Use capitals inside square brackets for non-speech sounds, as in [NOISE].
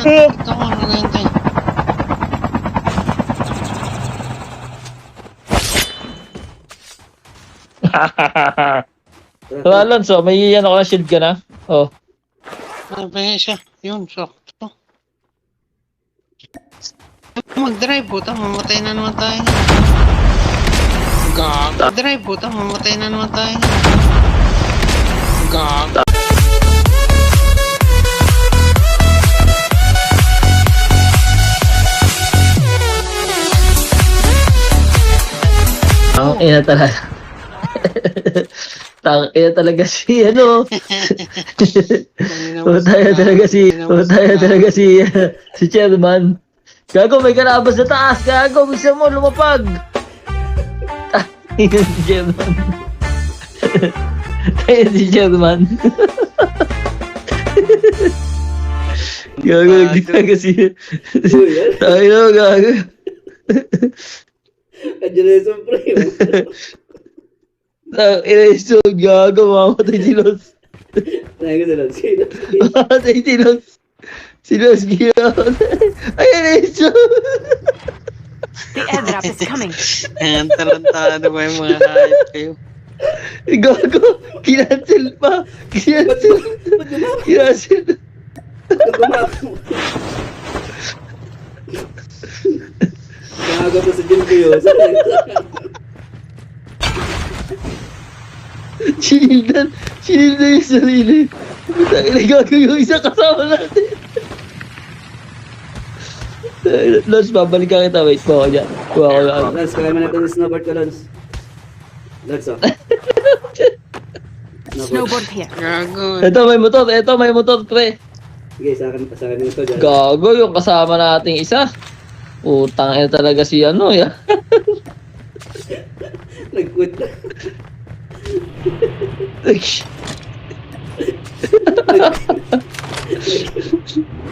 Ito ko, naghihintay. So, Alonso, may yan ako na shield ka na? Oh. Ba yan siya? Yun, sakto. Mag-drive, puta. Mamatay na naman tayo. Gago. Drive, puta. Mamatay na naman tayo. Gago. Ina talaga. Tang ina talaga si ano. Putaya talaga si Putaya talaga si si chairman. Gago may karabas sa taas. Gago gusto mo lumapag. Yun si chairman. Tayo si chairman. Gago nagtitaga si Tayo gago. Andiyan na yung supreme. Ang ina so gago mamatay si Los. Naya ko sila. Sino? Mamatay si Los. Si Los Gion. Ayan na yung The airdrop is coming. Ayan, tarantado ba yung mga hayop kayo? Gago, kinancel pa. Kinancel. Kinancel. Gago to sa gym ko yun. [LAUGHS] Sinildan. Sinildan yung sarili. Putang ina, gago yung isa kasama natin. Los, babalikan kita. Wait po ako dyan. Kuha ko lang. Lance, kaya mo natin yung snowboard ko, Lance. Lance, oh. [LAUGHS] Snowboard. Here. Gago. Ito may motor. Ito may motor, pre. Sige, sa akin, sa akin ito dyan. Gago yung kasama nating isa. Utang ina talaga si ano, ya. [LAUGHS] Nag-quit na. [LAUGHS]